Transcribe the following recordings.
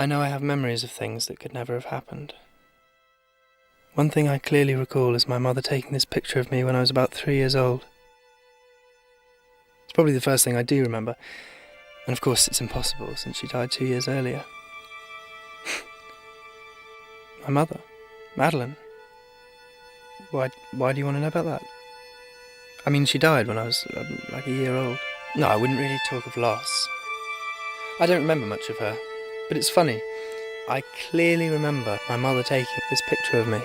I know I have memories of things that could never have happened. One thing I clearly recall is my mother taking this picture of me when I was about three years old. It's probably the first thing I do remember, and of course it's impossible since she died two years earlier. my mother, Madeline. Why, why do you want to know about that? I mean, she died when I was um, like a year old. No, I wouldn't really talk of loss. I don't remember much of her, but it's funny. I clearly remember my mother taking this picture of me.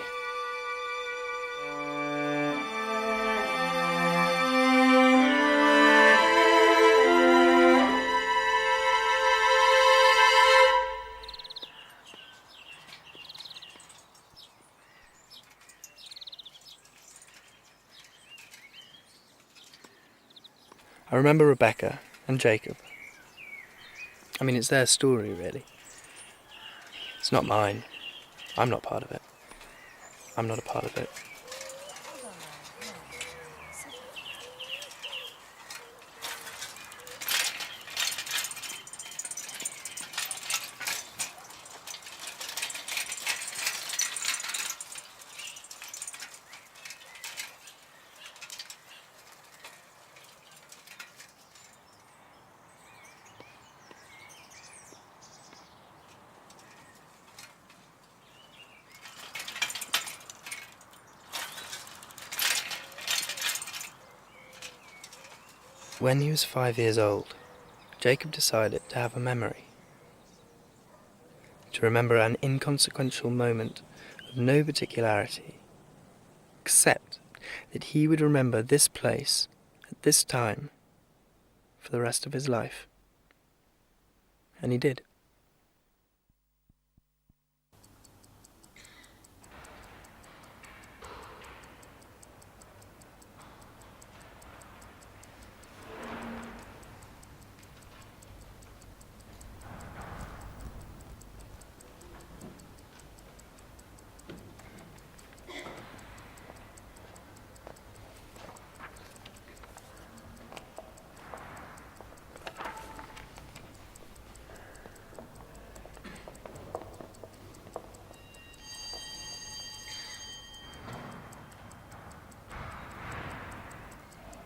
I remember Rebecca and Jacob. I mean, it's their story, really. It's not mine. I'm not part of it. I'm not a part of it. When he was five years old, Jacob decided to have a memory. To remember an inconsequential moment of no particularity, except that he would remember this place at this time for the rest of his life. And he did.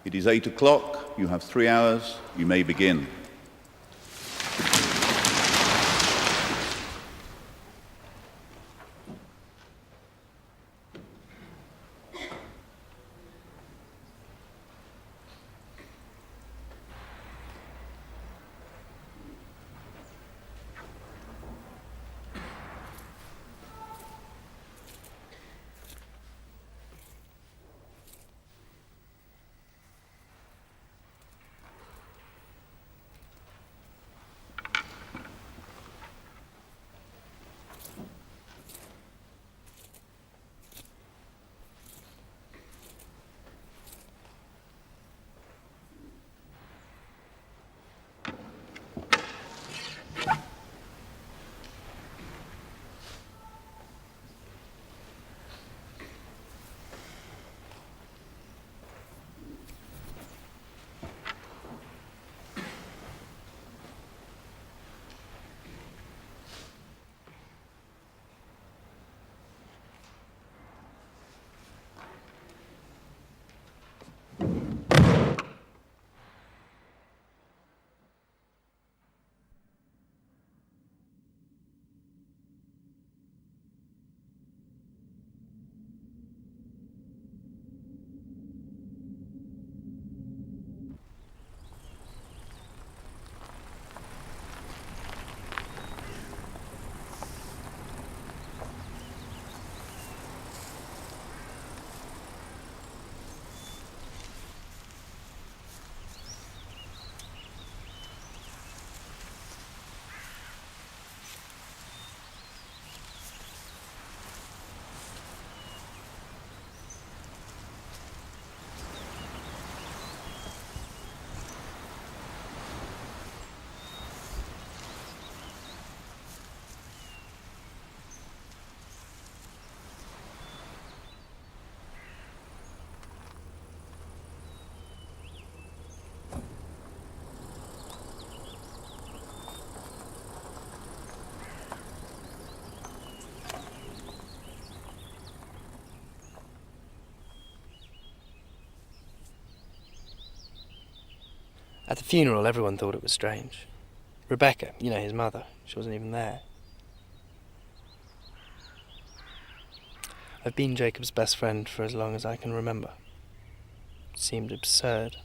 It is eight o'clock. You have three hours. You may begin. At the funeral, everyone thought it was strange. Rebecca, you know, his mother, she wasn't even there. I've been Jacob's best friend for as long as I can remember. It seemed absurd.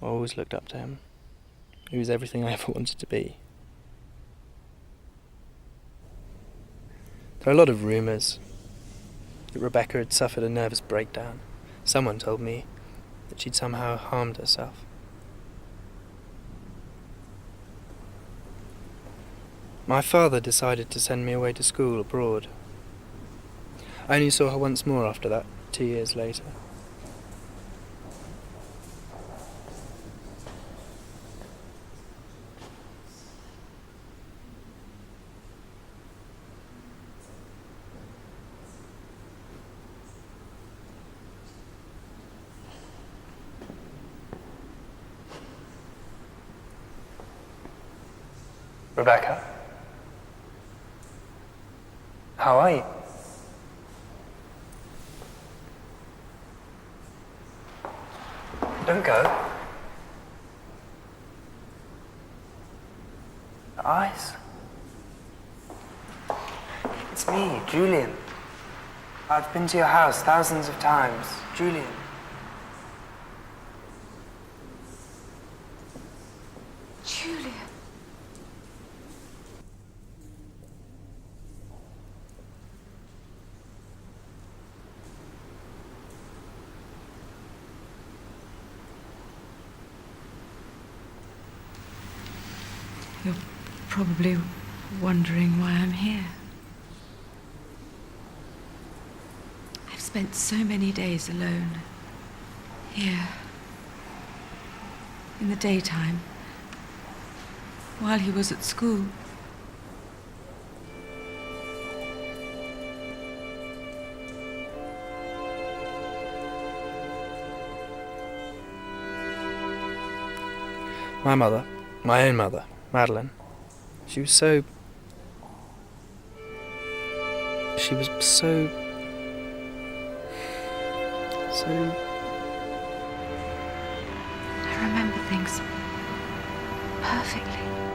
I always looked up to him. He was everything I ever wanted to be. There are a lot of rumours that Rebecca had suffered a nervous breakdown. Someone told me that she'd somehow harmed herself. My father decided to send me away to school abroad. I only saw her once more after that, two years later. Rebecca? How are you? Don't go. The eyes. It's me, Julian. I've been to your house thousands of times. Julian. Julia. You're probably wondering why I'm here. I've spent so many days alone. Here. In the daytime. While he was at school. My mother, my own mother, Madeline, she was so. She was so. So. I remember things perfectly.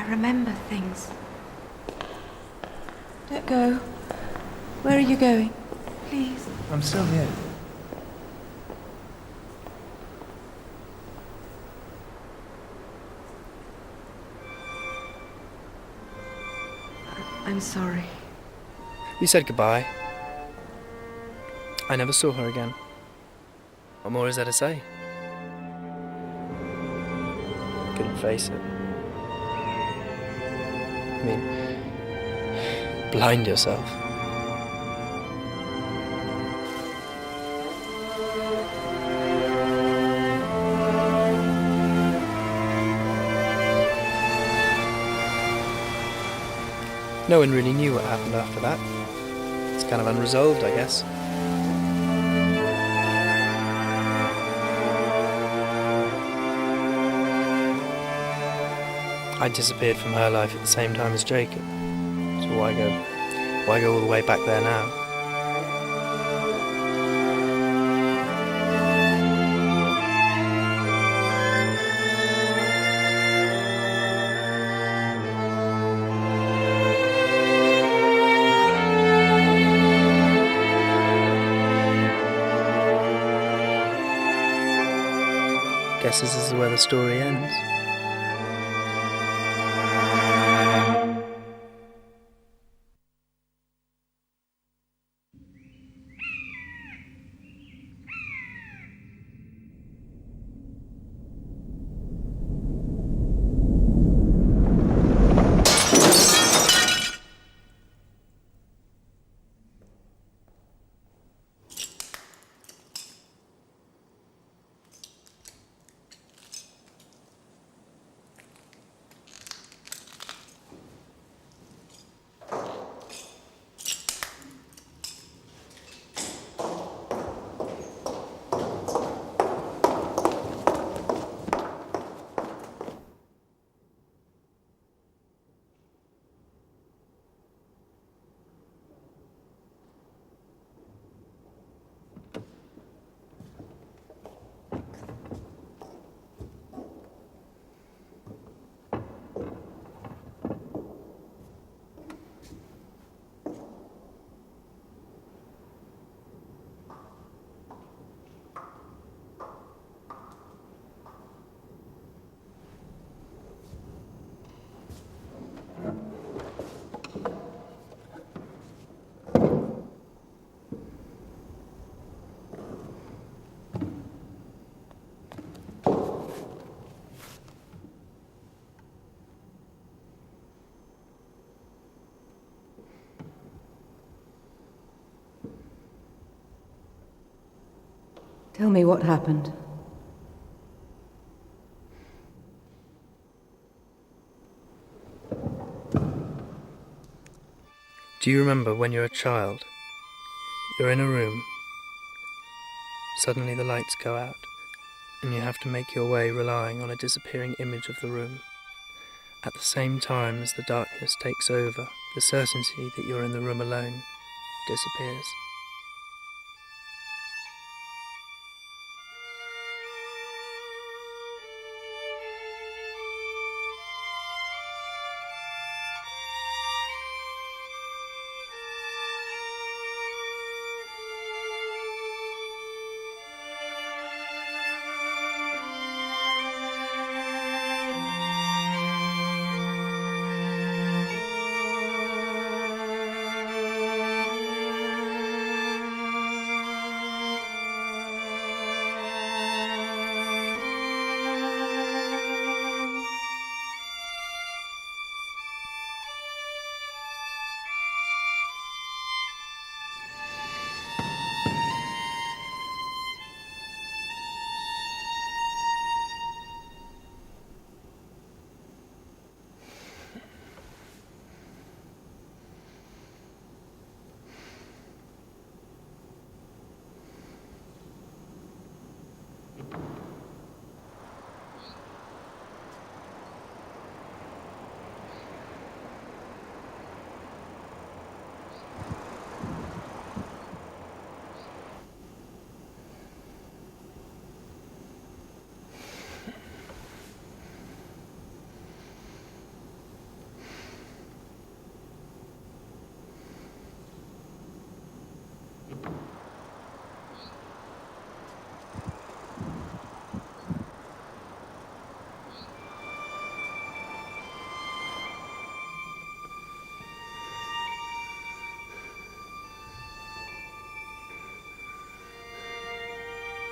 I remember things. Don't go. Where are you going? Please. I'm still here. I'm sorry. We said goodbye. I never saw her again. What more is there to say? Couldn't face it. Mean, blind yourself. No one really knew what happened after that. It's kind of unresolved, I guess. I disappeared from her life at the same time as Jacob. So why go why go all the way back there now? Guess this is where the story ends. Tell me what happened. Do you remember when you're a child? You're in a room. Suddenly the lights go out, and you have to make your way relying on a disappearing image of the room. At the same time as the darkness takes over, the certainty that you're in the room alone disappears.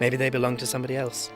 Maybe they belong to somebody else.